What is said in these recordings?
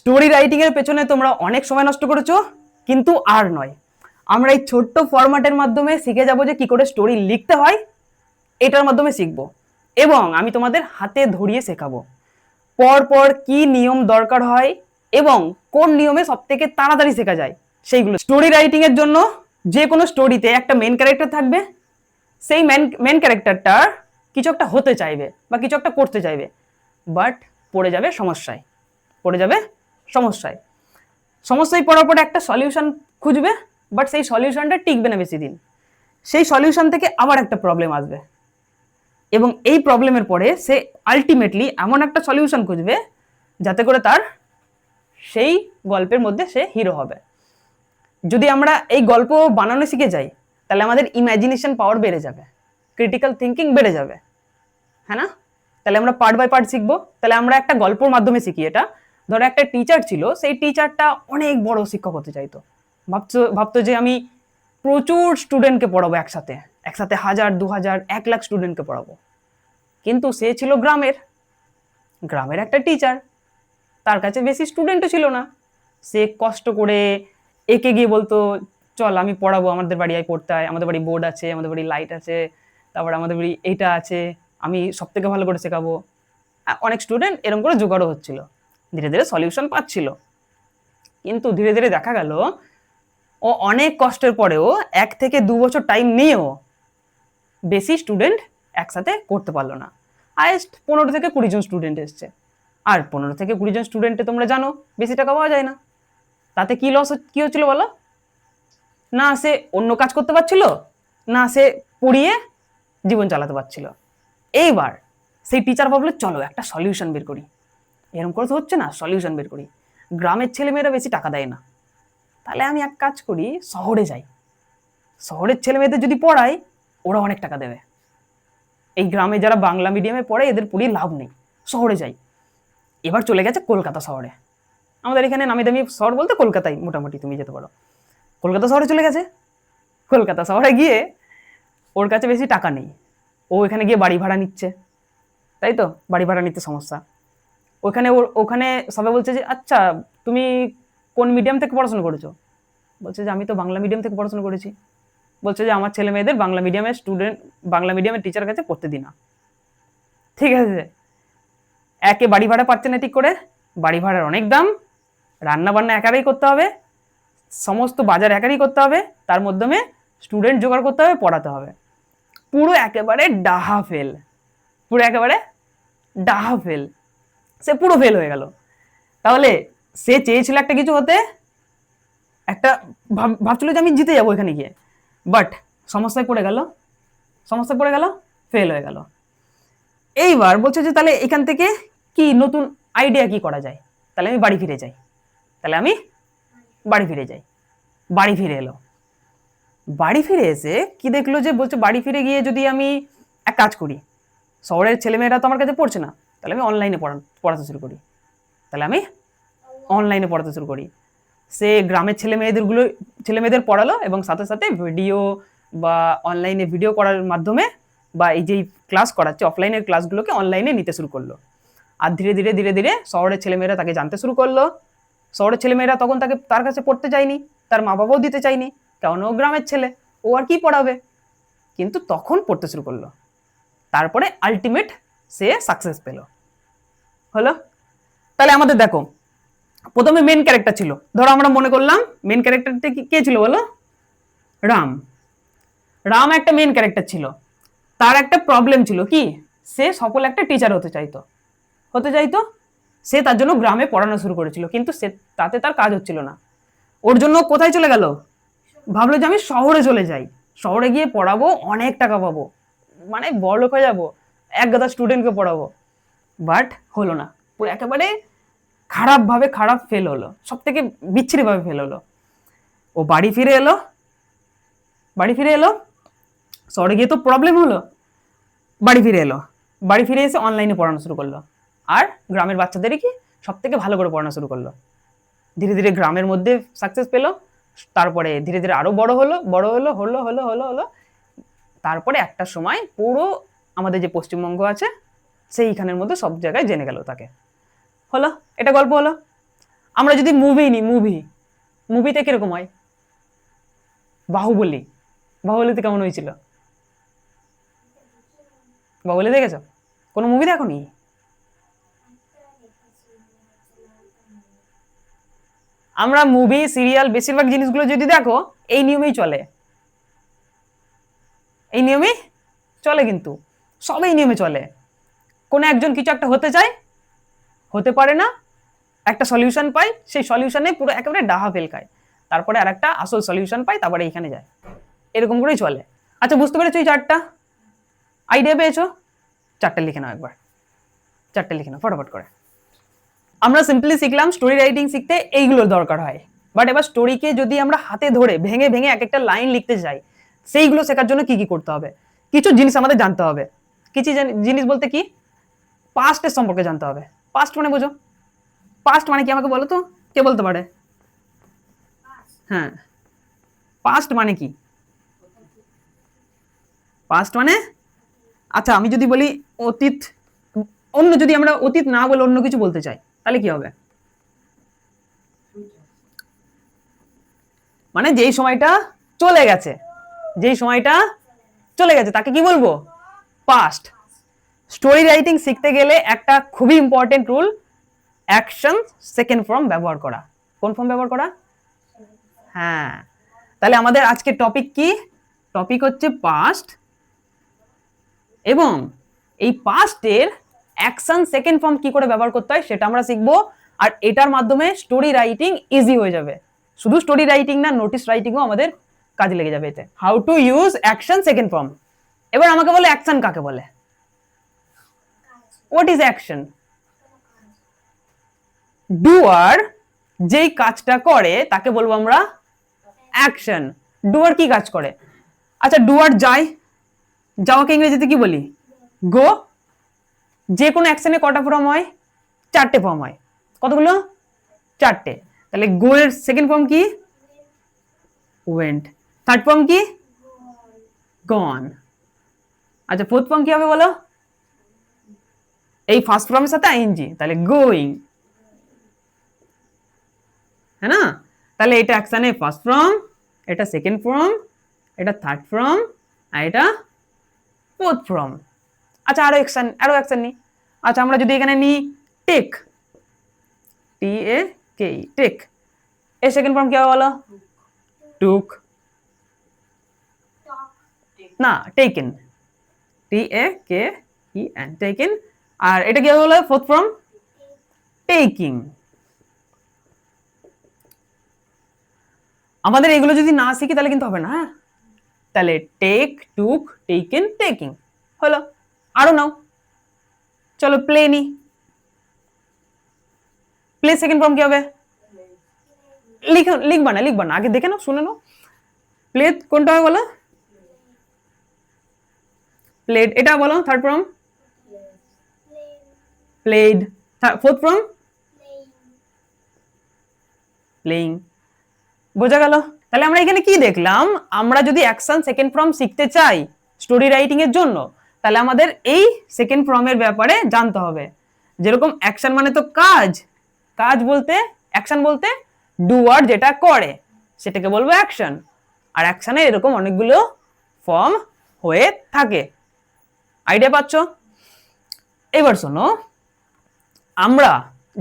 Story writing এর পেছনে তোমরা অনেক সময় নষ্ট করেছ, কিন্তু আর নয়। আমরা এই ছোট্ট ফরম্যাটের মাধ্যমে শিখে যাব যে কি করে স্টোরি লিখতে হয়, এটার মাধ্যমে শিখব। এবং আমি তোমাদের হাতে ধরিয়ে শেখাবো। পর পর কি নিয়ম দরকার হয় এবং কোন নিয়মে সব থেকে তাড়াতাড়ি শেখা যায়, সেইগুলো। স্টোরি রাইটিং এর জন্য যে কোনো স্টোরিতে একটা মেন ক্যারেক্টার থাকবে, সেই মেন মেন ক্যারেক্টারটার কিছু একটা হতে চাইবে বা কিছু একটা করতে চাইবে বাট পড়ে যাবে সমস্যায়। পড়ে যাবে সমস্যায়। সমস্যায় পড়ার পরে একটা সলিউশন খুঁজবে বাট সেই সলিউশনটা টিকবে না বেশি দিন। সেই সলিউশন থেকে আবার একটা প্রবলেম আসবে। এবং এই প্রবলেমের পরে সে আলটিমেটলি এমন একটা সলিউশন খুঁজবে, যাতে করে তার সেই গল্পের মধ্যে সে হিরো হবে। যদি আমরা এই গল্প বানানো শিখে যাই, তাহলে আমাদের ইমাজিনেশন পাওয়ার বেড়ে যাবে ক্রিটিক্যাল থিঙ্কিং বেড়ে যাবে। হ্যাঁ না? তাহলে আমরা পার্ট বাই পার্ট শিখব। তাহলে আমরা একটা গল্পর মাধ্যমে শিখি এটা। ধরো একটা টিচার ছিল, সেই টিচারটা অনেক বড় শিক্ষক হতে চাইতো। ভাবছ, ভাবতো যে আমি প্রচুর স্টুডেন্টকে পড়াবো একসাথে একসাথে হাজার, দু হাজার, এক লাখ স্টুডেন্টকে পড়াবো। কিন্তু সে ছিল গ্রামের গ্রামের একটা টিচার তার কাছে বেশি স্টুডেন্টও ছিল না। সে কষ্ট করে একে গিয়ে বলতো, চল আমি পড়াবো, আমাদের বাড়ি আয় পড়তে হয় আমাদের বাড়ি বোর্ড আছে, আমাদের বাড়ি লাইট আছে, তারপর আমাদের বাড়ি এইটা আছে, আমি সব থেকে ভালো করে শেখাবো। অনেক স্টুডেন্ট এরকম করে জোগাড়ও হচ্ছিল। ধীরে ধীরে সলিউশন পাচ্ছিল। কিন্তু ধীরে ধীরে দেখা গেল, ও অনেক কষ্টের পরেও এক থেকে দু বছর টাইম নিয়েও বেশি স্টুডেন্ট একসাথে করতে পারল না। হায়েস্ট পনেরো থেকে কুড়ি জন স্টুডেন্ট এসছে। আর পনেরো থেকে কুড়ি জন স্টুডেন্টে তোমরা জানো, বেশি টাকা পাওয়া যায় না। তাতে কি লস কি হচ্ছিল বলো? না সে অন্য কাজ করতে পারছিল, না সে পড়িয়ে জীবন চালাতে পারছিল। এইবার সেই টিচার ভাবলো, চলো একটা সলিউশন বের করি। এরকম করে তো হচ্ছে না সলিউশন বের করি। গ্রামের ছেলেমেয়েরা বেশি টাকা দেয় না। তাহলে আমি এক কাজ করি, শহরে যাই। শহরের ছেলেমেয়েদের যদি পড়াই, ওরা অনেক টাকা দেবে। এই গ্রামে যারা বাংলা মিডিয়ামে পড়ে, এদের পড়িয়ে লাভ নেই। শহরে যাই। এবার চলে গেছে কলকাতা শহরে। আমাদের এখানে নামি দামি শহর বলতে কলকাতায় মোটামুটি, তুমি যেতে পারো। কলকাতা শহরে চলে গেছে। কলকাতা শহরে গিয়ে ওর কাছে বেশি টাকা নেই। ও এখানে গিয়ে বাড়ি ভাড়া নিচ্ছে। তাই তো? বাড়ি ভাড়া নিতে সমস্যা। ওখানে ওখানে সবাই বলছে যে আচ্ছা তুমি কোন মিডিয়াম থেকে পড়াশোনা করেছ? বলছে যে, আমি তো বাংলা মিডিয়াম থেকে পড়াশোনা করেছি। বলছে যে, আমার ছেলে মেয়েদের বাংলা মিডিয়ামের স্টুডেন্ট বাংলা মিডিয়ামের টিচার কাছে পড়তে দিই না ঠিক আছে? একে বাড়ি ভাড়া পাচ্ছে না ঠিক করে। বাড়ি ভাড়ার অনেক দাম। রান্না বান্না একারই করতে হবে। সমস্ত বাজার একারই করতে হবে। তার মাধ্যমে স্টুডেন্ট জোগাড় করতে হবে, পড়াতে হবে। পুরো একেবারে ডাহা ফেল পুরো একেবারে ডাহা ফেল সে পুরো ফেল হয়ে গেল। তাহলে সে চেয়েছিল একটা কিছু হতে, একটা ভাব- ভাবছিল যে আমি জিতে যাব এখানে গিয়ে। বাট সমস্যায় পড়ে গেল, সমস্যায় পড়ে গেল ফেল হয়ে গেল। এইবার বলছে যে তাহলে এখান থেকে কি নতুন আইডিয়া কি করা যায়? তাহলে আমি বাড়ি ফিরে যাই। তাহলে আমি বাড়ি ফিরে যাই। বাড়ি ফিরে এলো। বাড়ি ফিরে এসে কি দেখল যে বলছে বাড়ি ফিরে গিয়ে যদি আমি এক কাজ করি, শহরের ছেলেমেয়েরা তো আমার কাছে পড়ছে না। তাহলে আমি অনলাইনে পড়া, পড়াতে শুরু করি। তাহলে আমি অনলাইনে পড়াতে শুরু করি। সে গ্রামের ছেলে মেয়েদেরগুলো, ছেলে মেয়েদের পড়ালো এবং সাথে সাথে ভিডিও বা অনলাইনে ভিডিও করার মাধ্যমে বা এই যে ক্লাস করাচ্ছে অফলাইনের ক্লাসগুলোকে অনলাইনে নিতে শুরু করল। আর ধীরে ধীরে ধীরে ধীরে শহরের ছেলেমেয়েরা তাকে জানতে শুরু করল। শহরের ছেলেমেয়েরা তখন তাকে তার কাছে পড়তে চায়নি তার মা বাবাও দিতে চায়নি কারণ ও গ্রামের ছেলে? ও আর কি পড়াবে? কিন্তু তখন পড়তে শুরু করল। তারপরে আলটিমেট সে সাকসেস পেল। হলো? তাহলে আমাদের দেখো, প্রথমে মেন ক্যারেক্টার ছিল। ধরো আমরা মনে করলাম মেন ক্যারেক্টারটা কে ছিল বলো? রাম। রাম একটা মেন ক্যারেক্টার ছিল। তার একটা প্রবলেম ছিল কি? সে সফল একটা টিচার হতে চাইতো। হতে চাইতো? সে তার জন্য গ্রামে পড়ানো শুরু করেছিল, কিন্তু সে তাতে তার কাজ হচ্ছিল না। ওর জন্য কোথায় চলে গেল? ভাবলো যে আমি শহরে চলে যাই। শহরে গিয়ে পড়াবো, অনেক টাকা পাবো। মানে বড়লোক হয়ে যাব। এক গাদা স্টুডেন্টকে পড়াবো। বাট হলো না। পুরো একেবারে খারাপভাবে খারাপ ফেল হলো। সব থেকে বিচ্ছিরিভাবে ফেল হলো। ও বাড়ি ফিরে এলো। বাড়ি ফিরে এলো। শহরে গিয়ে তো প্রবলেম হলো। বাড়ি ফিরে এলো। বাড়ি ফিরে এসে অনলাইনে পড়ানো শুরু করল। আর গ্রামের বাচ্চাদেরই কি সব থেকে ভালো করে পড়ানো শুরু করল। ধীরে ধীরে গ্রামের মধ্যে সাকসেস পেল। তারপরে ধীরে ধীরে আরও বড় হলো বড় হলো হলো হলো হলো হলো। তারপরে একটা সময় পুরো আমাদের যে পশ্চিমবঙ্গ আছে, সেইখানের মধ্যে সব জায়গায় জেনে গেল তাকে। হলো? এটা গল্প হলো? আমরা যদি মুভি নিই মুভি মুভিতে কীরকম হয়? বাহুবলী। বাহুবলীতে কেমন হয়েছিল? বাহুবলী দেখেছ? কোনো মুভি দেখো নি? আমরা মুভি সিরিয়াল বেশিরভাগ জিনিসগুলো যদি দেখো, এই নিয়মেই চলে। এই নিয়মেই চলে কিন্তু। সব এই নিয়মে চলে। কোনো একজন কিছু একটা হতে চায়, হতে পারে না, একটা সলিউশন পায়, সেই সলিউশনে পুরো একেবারে ডাহা ফেল খায়। তারপরে আর একটা আসল সলিউশন পায়, তারপরে এইখানে যায়। এরকম করেই চলে। আচ্ছা বুঝতে পেরেছ এই চারটা আইডিয়া পেয়েছ? চারটে লিখে নাও একবার। চারটে লিখে নাও, ফটাফট করে। আমরা সিম্পলি শিখলাম স্টোরি রাইটিং শিখতে এইগুলোর দরকার হয়। বাট এবার স্টোরিকে যদি আমরা হাতে ধরে ভেঙে ভেঙে এক একটা লাইন লিখতে চাই সেইগুলো শেখার জন্য কি কি করতে হবে? কিছু জিনিস আমাদের জানতে হবে। কিছু জিনিস বলতে কি? পাস্টের সম্পর্কে জানতে হবে। পাস্ট মানে বোঝো। পাস্ট মানে কি আমাকে বলো তো? কে বলতে পারে? হ্যাঁ। পাস্ট মানে কি? পাস্ট মানে? আচ্ছা আমি যদি বলি অতীত, অন্য যদি আমরা অতীত না বলে অন্য কিছু বলতে চাই, তাহলে কি হবে? মানে যেই সময়টা চলে গেছে, যেই সময়টা চলে গেছে, তাকে কি বলব? পাস্ট স্টোরি রাইটিং শিখতে গেলে একটা খুবই important rule action second form ব্যবহার করা। কোন ফর্ম ব্যবহার করা? হ্যাঁ। তাহলে আমাদের আজকের টপিক কি? টপিক হচ্ছে পাস্ট এবং এই পাস্টের অ্যাকশন সেকেন্ড ফর্ম কি করে ব্যবহার করতে হয় সেটা আমরা শিখব। আর এটার মাধ্যমে স্টোরি রাইটিং ইজি হয়ে যাবে। শুধু স্টোরি রাইটিং না নোটিস রাইটিংও আমাদের কাজে লেগে যাবে এতে। How to use action second form এবার আমাকে বলে অ্যাকশন কাকে বলে? হোয়াট ইজ অ্যাকশন ডুয়ার যেই কাজটা করে, তাকে বলব আমরা অ্যাকশন ডুয়ার কি কাজ করে? আচ্ছা ডুয়ার যায় যাওয়াকে ইংরেজিতে কি বলি? গো যে কোনো অ্যাকশনে কটা ফর্ম হয়? চারটে ফর্ম হয়। কতগুলো? চারটে। তাহলে গো এর সেকেন্ড ফর্ম কি? ওয়েন্ট থার্ড ফর্ম কি? গন আচ্ছা ফোর্থ ফর্ম কি হবে বলো? এই ফার্স্ট ফর্মের সাথে আইএনজি তাহলে গোয়িং হ্যাঁ না? তাহলে এটা অ্যাকশনে ফার্স্ট ফর্ম এটা সেকেন্ড ফর্ম এটা থার্ড ফর্ম আর এটা ফোর্থ ফর্ম আচ্ছা আরও অ্যাকশন আরও অ্যাকশন নিই আচ্ছা আমরা যদি এখানে নিই take T A K take এর সেকেন্ড ফর্ম কি হবে বলো? টুক না টেকেন টি টেকেন আর এটা কি হবে বলো ফোর্থ ফর্ম টেকিং আমাদের এগুলো যদি না শিখি, তাহলে কিন্তু হবে না হ্যাঁ? তাহলে টেক টুক টেকেন টেকিং হলো। আরও নাও। চলো প্লে নি। প্লে সেকেন্ড ফর্ম কি হবে? লিখো, লিখবা না লিখবা না। আগে দেখে নাও, শুনে নাও। প্লে কোনটা হবে বলো? প্লেড এটা বলো third form played fourth form playing বোঝা গেল? তাহলে আমরা এখানে কি দেখলাম? আমরা যদি অ্যাকশন সেকেন্ড ফর্ম শিখতে চাই স্টোরি রাইটিং এর জন্য, তাহলে আমাদের এই সেকেন্ড ফর্মের ব্যাপারে জানতে হবে। যেরকম অ্যাকশন মানে তো কাজ। কাজ বলতে অ্যাকশন বলতে ডুয়ার যেটা করে, সেটাকে বলব অ্যাকশন আর অ্যাকশনে এরকম অনেকগুলো ফর্ম হয়ে থাকে। আইডিয়া পাচ্ছ? এবার শোনো, আমরা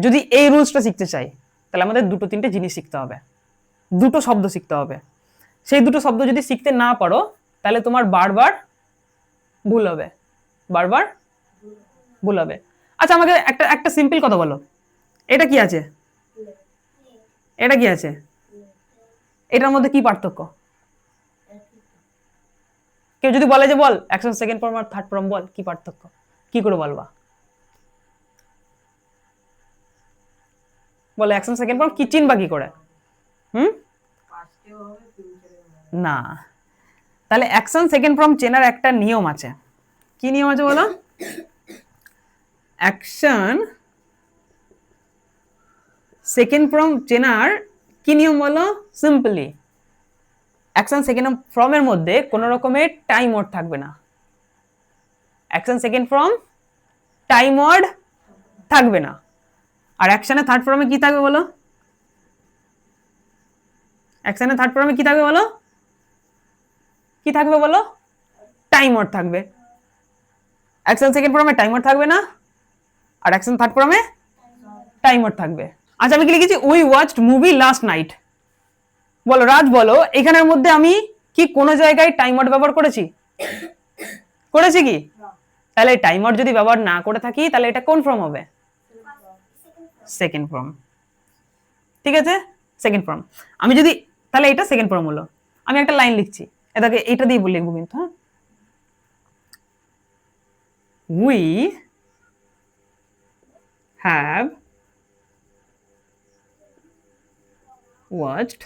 যদি এই রুলসটা শিখতে চাই, তাহলে আমাদের দুটো তিনটে জিনিস শিখতে হবে। দুটো শব্দ শিখতে হবে। সেই দুটো শব্দ যদি শিখতে না পারো, তাহলে তোমার বারবার ভুল হবে। বারবার ভুল হবে। আচ্ছা আমাকে একটা একটা সিম্পল কথা বলো। এটা কি আছে? এটা কি আছে? এটার মধ্যে কি পার্থক্য? কেউ যদি বলে যে বল অ্যাকশন সেকেন্ড ফর্ম আর থার্ড ফর্ম বল, কি পার্থক্য? কি করে বলবা? বলে অ্যাকশন সেকেন্ড ফর্ম কি চিনবা কি করে? হুম? না। তাহলে অ্যাকশন সেকেন্ড ফর্ম চেনার একটা নিয়ম আছে। কি নিয়ম আছে বলো? অ্যাকশন সেকেন্ড ফর্ম চেনার কি নিয়ম বলো? সিম্পলি অ্যাকশন সেকেন্ড ফর্মের মধ্যে কোনো রকমের টাইম ওয়ার্ড থাকবে না। Action second form time word থাকবে না। আর অ্যাকশনে থার্ড ফর্মে কি থাকবে বলো? অ্যাকশনের থার্ড ফর্মে কি থাকবে বলো? কি থাকবে বলো? টাইমার থাকবে। অ্যাকশন সেকেন্ড ফর্মে টাইমার থাকবে না। আর অ্যাকশন থার্ড ফর্মে টাইমার থাকবে। আচ্ছা আমি কি লিখেছি? We watched movie last night বলো, রাজ বলো, এখানের মধ্যে আমি কি কোনো জায়গায় টাইমার ব্যবহার করেছি? করেছি কি? তাহলে টাইমার যদি ব্যবহার না করে থাকি, তাহলে এটা কোন ফর্ম হবে? সেকেন্ড ফর্ম ঠিক আছে? সেকেন্ড ফর্ম আমি যদি, তাহলে এটা সেকেন্ড ফর্ম হলো। আমি একটা লাইন লিখছি। এটাকে এটা দিয়ে লিখব কিন্তু হ্যাঁ? We have watched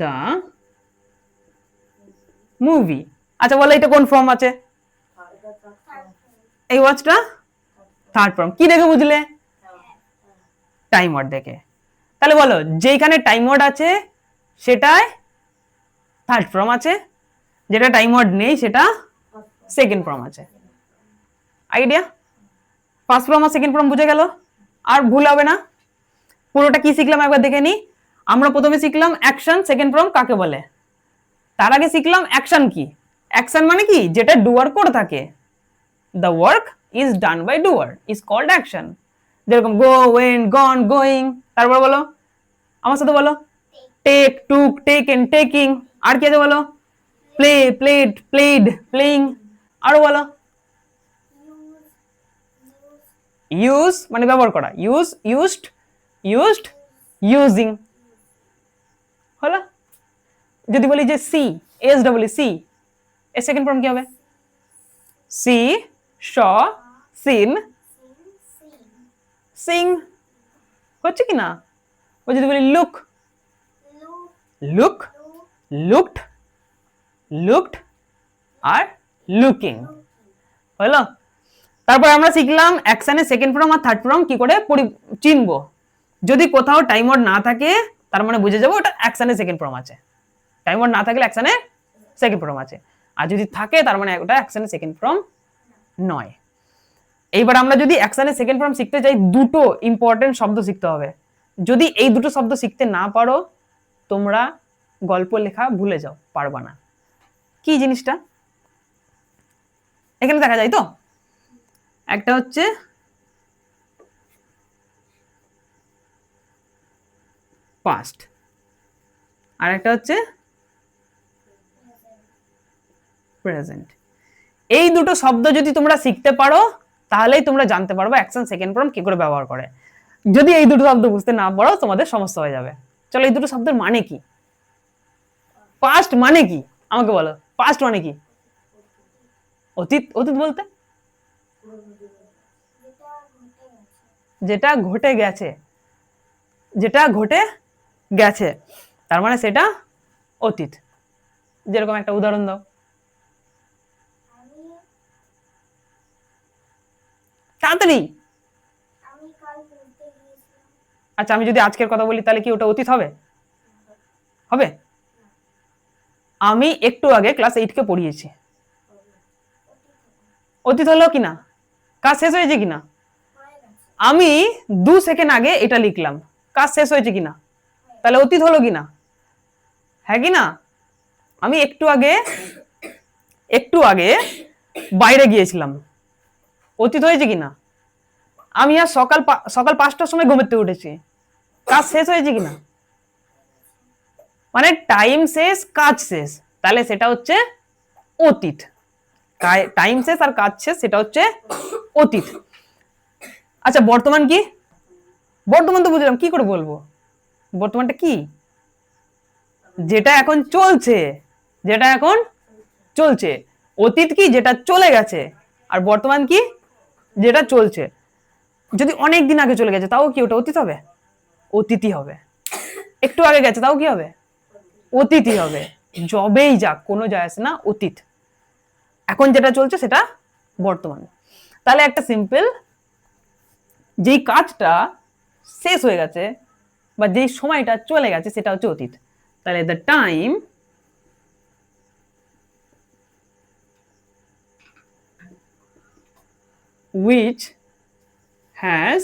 the movie. আচ্ছা বলো, এটা কোন ফর্ম আছে? এই ওয়াচটা থার্ড ফর্ম কি দেখে বুঝলে? টাইম ওয়ার্ড দেখে। তাহলে বলো যেখানে টাইম ওয়ার্ড আছে, সেটায় থার্ড ফর্ম আছে। যেটা টাইম ওয়ার্ড নেই, সেটা সেকেন্ড ফর্ম আছে। আইডিয়া ফার্স্ট ফর্ম আর সেকেন্ড ফর্ম বুঝে গেল? আর ভুল হবে না। পুরোটা কি শিখলাম একবার দেখে নি? আমরা প্রথমে শিখলাম অ্যাকশন সেকেন্ড ফর্ম কাকে বলে? তার আগে শিখলাম অ্যাকশন কি? অ্যাকশন মানে কি? যেটা ডুয়ার করে থাকে। The work is done by doer is called action যেরকম গো ওয়েন গন গোয়িং তারপর বলো। আমার সাথে বলো। Take took take and taking আর কি আছে বলো? প্লে প্লেড প্লেড প্লেইং আরও বলো। ইউজ মানে ব্যবহার করা। ইউজ ইউজড ইউজড ইউজিং হলো? যদি বলি যে সি এস ডবল সি এর সেকেন্ড ফর্ম কি হবে? See saw seen, seeing. হচ্ছে কি না? ও যদি বলি লুক লুক লুকড লুকড আর লুকিং হলো? তারপর আমরা শিখলাম অ্যাকশনের সেকেন্ড ফর্ম আর থার্ড ফর্ম কি করে চিনবো। যদি কোথাও টাইমার না থাকে তার মানে বুঝে যাব ওটা অ্যাকশনের সেকেন্ড ফর্ম আছে। টাইমার না থাকলে অ্যাকশনের সেকেন্ড ফর্ম আছে। আর যদি থাকে, তার মানে ওটা অ্যাকশনের সেকেন্ড ফর্ম নয়। এইবার আমরা যদি অ্যাকশনের সেকেন্ড ফর্ম শিখতে চাই দুটো ইম্পর্টেন্ট শব্দ শিখতে হবে। যদি এই দুটো শব্দ শিখতে না পারো, তোমরা গল্প লেখা ভুলে যাও, পারবা না। কি জিনিসটা? এখানে দেখা যায় তো? একটা হচ্ছে পাস্ট আর একটা হচ্ছে প্রেজেন্ট। এই দুটো শব্দ যদি তোমরা শিখতে পারো, তাহলেই তোমরা জানতে পারবে অ্যাকশন সেকেন্ড ফর্ম কি করে ব্যবহার করে। যদি এই দুটো শব্দ বুঝতে না পারো, তোমাদের সমস্যা হয়ে যাবে। চলো এই দুটো শব্দের মানে কি? পাস্ট মানে কি? আমাকে বলো পাস্ট মানে কি? অতীত অতীত বলতে? যেটা ঘটে গেছে। যেটা ঘটে গেছে। তার মানে সেটা অতীত। যেরকম একটা উদাহরণ দাও। তাড়াতাড়ি! আচ্ছা আমি যদি আজকের কথা বলি, তাহলে কি ওটা অতীত হবে? হবে? আমি একটু আগে ক্লাস এইটকে পড়িয়েছি। অতীত হলো কিনা? কাজ শেষ হয়েছে কিনা? আমি দু সেকেন্ড আগে এটা লিখলাম। কাজ শেষ হয়েছে কিনা? তাহলে অতীত হলো কিনা? হ্যাঁ কি না আমি একটু আগে একটু আগে বাইরে গিয়েছিলাম। অতীত হয়েছে কিনা? আমি আর সকাল সকাল পাঁচটার সময় ঘুমেতে উঠেছি। কাজ শেষ হয়েছে কিনা? মানে টাইম শেষ, কাজ শেষ। তাহলে সেটা হচ্ছে অতীত। টাইম শেষ আর কাজ শেষ, সেটা হচ্ছে অতীত। আচ্ছা বর্তমান কি? বর্তমান তো বুঝলাম, কি করে বলব? বর্তমানটা কি? যেটা এখন চলছে, যেটা এখন চলছে। অতীত কি? যেটা চলে গেছে। আর বর্তমান কি? যেটা চলছে। যদি অনেক দিন আগে চলে গেছে, তাও কি ওটা অতীত হবে? অতীতই হবে। একটু আগে গেছে, তাও কি হবে? অতীতই হবে। যবেই যাক, কোনো যায় আসে না, অতীত। এখন যেটা চলছে, সেটা বর্তমান। তাহলে একটা সিম্পল যেই কাজটা শেষ হয়ে গেছে বা যেই সময়টা চলে গেছে, সেটা হচ্ছে অতীত। তাহলে the time which has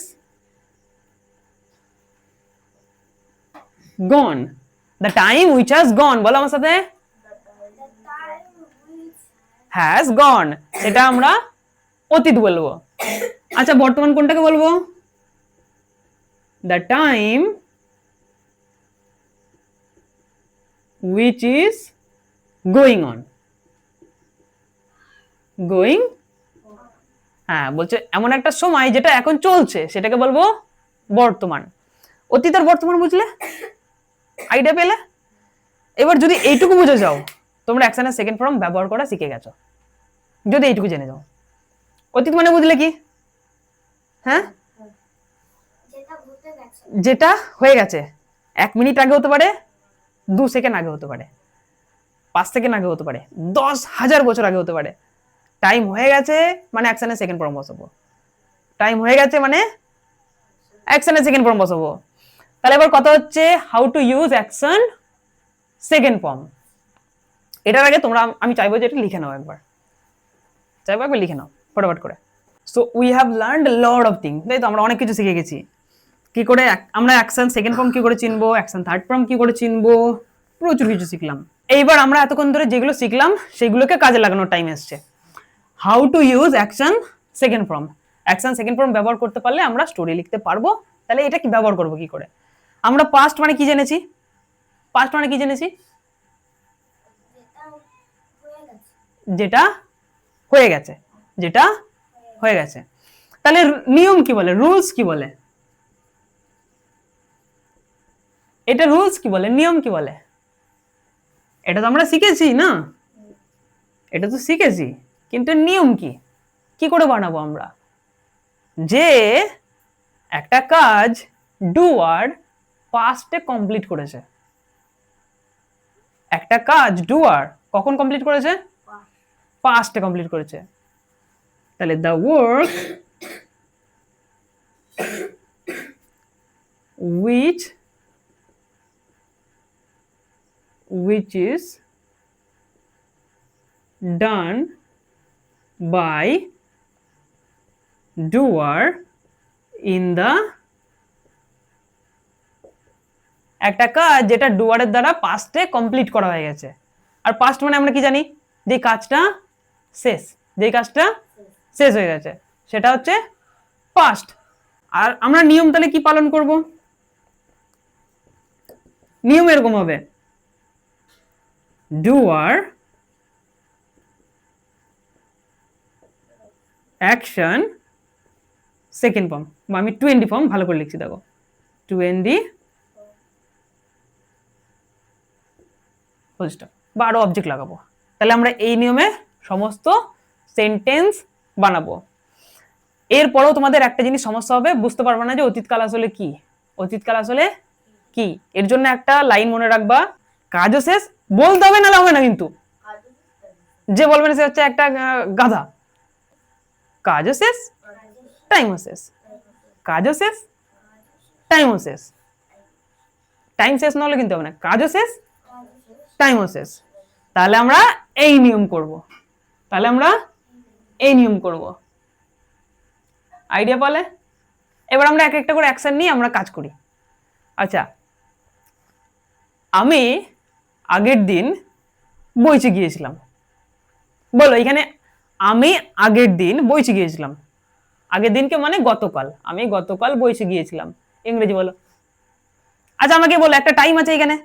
gone the time which has gone বলো আমার সাথে। The হ্যাজ গন এটা আমরা অতীত বলব। আচ্ছা বর্তমান কোনটাকে বলব? The time which is going on going হ্যাঁ বলছে এমন একটা সময় যেটা এখন চলছে সেটাকে বলব বর্তমান। অতীত আর বর্তমান বুঝলে? আইডিয়া পেলে? এবার যদি এইটুকু বুঝে যাও তোমরা অ্যাকশনের সেকেন্ড ফর্ম ব্যবহার করা শিখে গেছো। যদি এইটুকু জেনে যাও। অতীত মানে বুঝলে কি? হ্যাঁ? যেটা হয়ে গেছে। এক মিনিট আগে হতে পারে দু সেকেন্ড আগে হতে পারে, পাঁচ সেকেন্ড আগে হতে পারে, দশ হাজার বছর আগে হতে পারে। টাইম হয়ে গেছে মানে অ্যাকশনের সেকেন্ড ফর্ম বসাবো। টাইম হয়ে গেছে মানে অ্যাকশনের সেকেন্ড ফর্ম বসাবো। তাহলে এবার কথা হচ্ছে how to use action second form এটার আগে তোমরা, আমি চাইব যে এটা লিখে নাও একবার। চাইব একবার লিখে নাও, ফটাফট করে। So we have learned lot of thing তাই তো? আমরা অনেক কিছু শিখে গেছি। কি করে আমরা অ্যাকশন সেকেন্ড ফর্ম কি করে চিনবো অ্যাকশন থার্ড ফর্ম কি করে চিনবো? প্রচুর কিছু শিখলাম। এইবার আমরা এতক্ষণ ধরে যেগুলো শিখলাম, সেগুলোকে কাজে লাগানোর টাইম এসছে। How to use action second form action second form ব্যবহার করতে পারলে আমরা স্টোরি লিখতে পারব। তাহলে এটা কি ব্যবহার করব, কি করে? আমরা পাস্ট মানে কি জেনেছি? পাস্ট মানে কি জেনেছি? যেটা হয়ে গেছে। যেটা হয়ে গেছে। তাহলে নিয়ম কি বলে? রুলস কি বলে? এটা রুলস কি বলে? নিয়ম কি বলে? এটা তো আমরা শিখেছি, না? এটা তো শিখেছি, কিন্তু নিয়ম কি? কি করে বানাবো আমরা? যে একটা কাজ ডুয়ার পাস্টে কমপ্লিট করেছে। একটা কাজ ডুয়ার কখন কমপ্লিট করেছে? পাস্টে কমপ্লিট করেছে। তাহলে the work which which is done by doer in the একটা কাজ যেটা ডুয়ারের দ্বারা পাস্টে কমপ্লিট করা হয়ে গেছে। আর পাস্ট মানে আমরা কি জানি? যে কাজটা শেষ যে কাজটা শেষ হয়ে গেছে, সেটা হচ্ছে পাস্ট আর আমরা নিয়ম তাহলে কি পালন করব? নিয়ম এরকম হবে। ডুয়ার অ্যাকশন সেকেন্ড ফর্ম বা আমি টোয়েন্টি ফর্ম ভালো করে লিখছি, দেখো। টোয়েন্টি বা আরও অবজেক্ট লাগাবো। তাহলে আমরা এই নিয়মে সমস্ত সেন্টেন্স বানাবো। এরপরেও তোমাদের একটা জিনিস সমস্যা হবে, বুঝতে পারবে না যে অতীতকাল আসলে কি? অতীতকাল আসলে কি? এর জন্য একটা লাইন মনে রাখবা। কাজও শেষ, বলতে হবে না হবে না কিন্তু। যে বলবেন সে হচ্ছে একটা গাধা। কাজও শেষ টাইমও শেষ। কাজও শেষ টাইমও শেষ। টাইম শেষ না হলে কিন্তু হবে না। কাজও শেষ টাইমও শেষ। তাহলে আমরা এই নিয়ম করব। তাহলে আমরা এই নিয়ম করব। আইডিয়া পালে? এবার আমরা এক একটা করে অ্যাকশন নিয়ে আমরা কাজ করি। আচ্ছা আমি আগের দিন বইচে গিয়েছিলাম। বলো, এখানে আমি আগের দিন বইচে গিয়েছিলাম। আগের দিনকে মানে গতকাল। আমি গতকাল বইচে গিয়েছিলাম। ইংরেজি বলো। আচ্ছা আমাকে বলো, একটা টাইম আছে এখানে?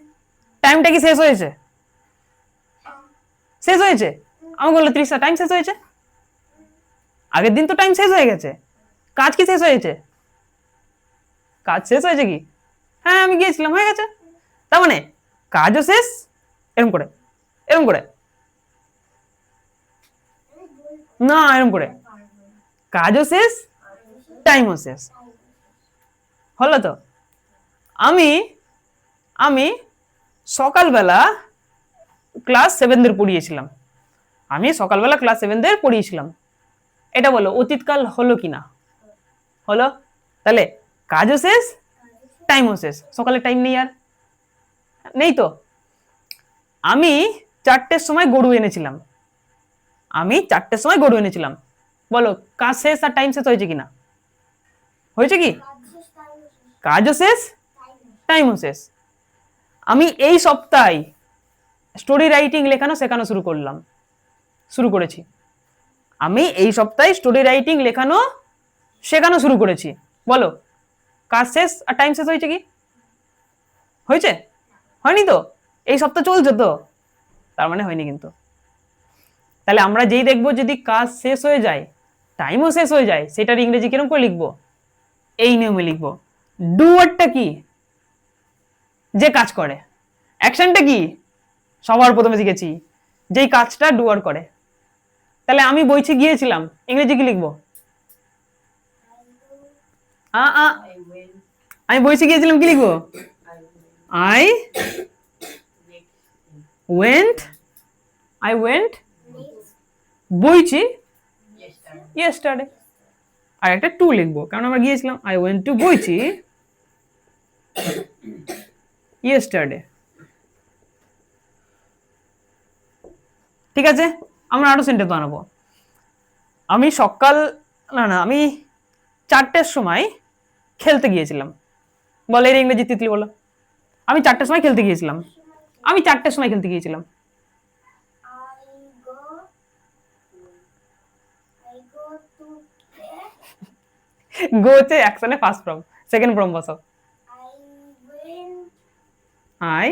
টাইমটা কি শেষ হয়েছে? শেষ হয়েছে? আমাকে বলল ত্রিশটা টাইম শেষ হয়েছে? আগের দিন তো টাইম শেষ হয়ে গেছে। কাজ কি শেষ হয়েছে? কাজ শেষ হয়েছে কি? হ্যাঁ আমি গিয়েছিলাম, হয়ে গেছে। তার মানে কাজও শেষ এরম করে এরম করে। না, এরম করে। কাজও শেষ টাইমও শেষ। হলো তো? আমি আমি সকালবেলা ক্লাস সেভেনদের পড়িয়েছিলাম। আমি সকালবেলা ক্লাস সেভেনদের পড়িয়েছিলাম। এটা বলো, অতীতকাল হলো কি না? হলো? তাহলে কাজও শেষ টাইমও শেষ। সকালে টাইম নেই আর। নেই তো? আমি চারটের সময় গরু এনেছিলাম। আমি চারটের সময় গরু এনেছিলাম। বলো, কাজ শেষ আর টাইম শেষ হয়েছে কি না হয়েছে কি? কাজও শেষ টাইমও শেষ। আমি এই সপ্তাহে স্টোরি রাইটিং লেখানো শেখানো শুরু করলাম, শুরু করেছি। আমি এই সপ্তাহে স্টোরি রাইটিং লেখানো শেখানো শুরু করেছি। বলো, কাজ শেষ আর টাইম শেষ হয়েছে কি? হয়েছে? হয়নি তো? এই সপ্তাহ চলছে তো? তার মানে হয়নি কিন্তু। তাহলে আমরা যেই দেখব যদি কাজ শেষ হয়ে যায় টাইমও শেষ হয়ে যায় সেটার ইংরেজি কীরকম করে লিখব? এই নিয়মে লিখব। ডুয়ারটা কি? যে কাজ করে। অ্যাকশনটা কি? সবার প্রথমে শিখেছি। যেই কাজটা ডুয়ার করে। তাহলে আমি বইছি গিয়েছিলাম ইংরেজি কি লিখব? আমি বইছি গিয়েছিলাম কি লিখব? আই ওয়েন্ট আই ওয়েন্ট বইছি? ইয়েস্টারডে আর একটা টু লিখব কারণ আমরা গিয়েছিলাম আই ওয়েন্ট টু বইছি। ইয়েস্টারডে ঠিক আছে? আমরা আরও সেন্টেন্স বানাবো। আমি সকাল না না আমি চারটের সময় খেলতে গিয়েছিলাম। বলো এর ইংরেজি তিতলি বলো। আমি চারটের সময় খেলতে গিয়েছিলাম। আমি চারটের সময় খেলতে গিয়েছিলাম। গো অ্যাকশনে ফার্স্ট ফর্ম সেকেন্ড ফর্ম বসো I went আই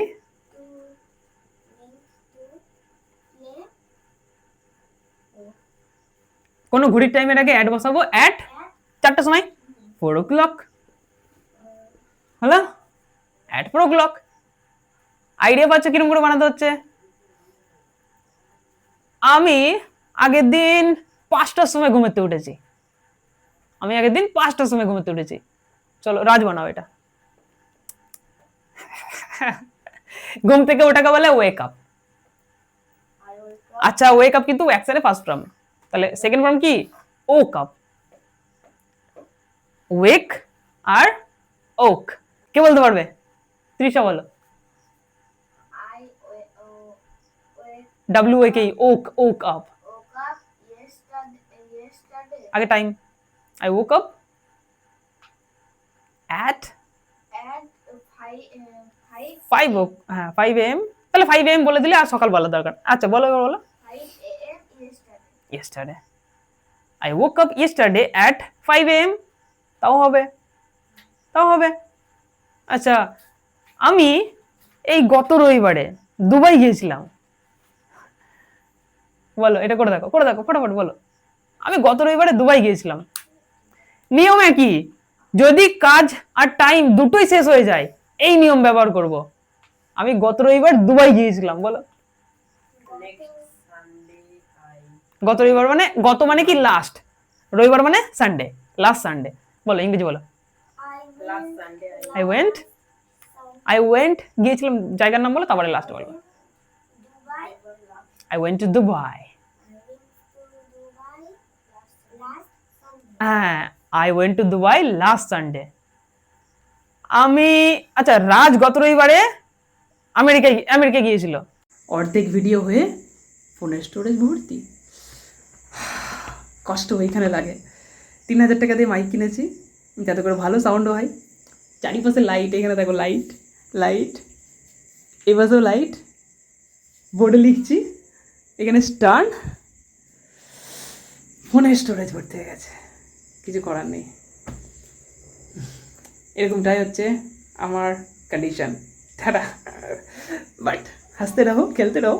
কোনো ঘড়ির টাইমের আগে অ্যাড বসাবো। অ্যাট চারটার সময়? ফোর ও ক্লক হলো at four o'clock idea পাচ্ছ কিরম করে বানাতে হচ্ছে? আমি আগের দিন পাঁচটার সময় ঘুমাতে উঠেছি। আমি আগের দিন পাঁচটার সময় ঘুমাতে উঠেছি। চলো, রাজ বানাও এটা। ঘুম থেকে ওটাকে বলে ওয়েক আপ. আচ্ছা ওয়েক আপ কিন্তু অ্যাকশনে ফার্স্ট ফর্ম তাহলে সেকেন্ড ফর্ম কি? ও কাপ ওয়েক আর ওক কে বলতে পারবে? ত্রিশা বলো। Wake, W A K woke woke up woke up yesterday. Yesterday. আগে time I woke up at at five uh, five five ও হ্যাঁ ফাইভ এম তাহলে ফাইভ এম বলে দিলে আর সকাল বলা দরকার আচ্ছা বলো এবার বলো five a.m. yesterday. yesterday. I woke up yesterday at 5 am তাও হবে তাও হবে আচ্ছা আমি এই গত রবিবারে দুবাই গিয়েছিলাম। বলো, এটা করে দেখো করে দেখো, ফটাফট বলো। আমি গত রবিবারে দুবাই গিয়েছিলাম। নিয়ম একই, যদি কাজ আর টাইম দুটোই শেষ হয়ে যায়, এই নিয়ম ব্যবহার করব। আমি গত রবিবার দুবাই গিয়েছিলাম, বলো। গত রবিবার মানে গত মানে কি লাস্ট রবিবার মানে সানডে লাস্ট সানডে বলো, ইংরেজি বলো। আই ওয়েন্ট আই ওয়েন্ট গিয়েছিলাম, জায়গার নাম বলো, তারপরে লাস্ট বলো। আই ওয়েন্ট টু দুবাই হ্যাঁ I went to Dubai last Sunday আমি আচ্ছা রাজ গত রবিবারে আমেরিকায় আমেরিকা গিয়েছিল। অর্ধেক ভিডিও হয়ে ফোনের স্টোরেজ ভর্তি। কষ্ট ওইখানে লাগে। তিন হাজার টাকা দিয়ে মাইক কিনেছি। যাতে করে ভালো সাউন্ডও হয়। চারিপাশে লাইট এখানে দেখো লাইট লাইট এপাশেও লাইট বোর্ডে লিখছি। এখানে স্টার ফোনের স্টোরেজ ভর্তি হয়ে গেছে। কিছু করার নেই। এরকমটাই হচ্ছে আমার কন্ডিশন বাট হাসতে রাখো খেলতে রহো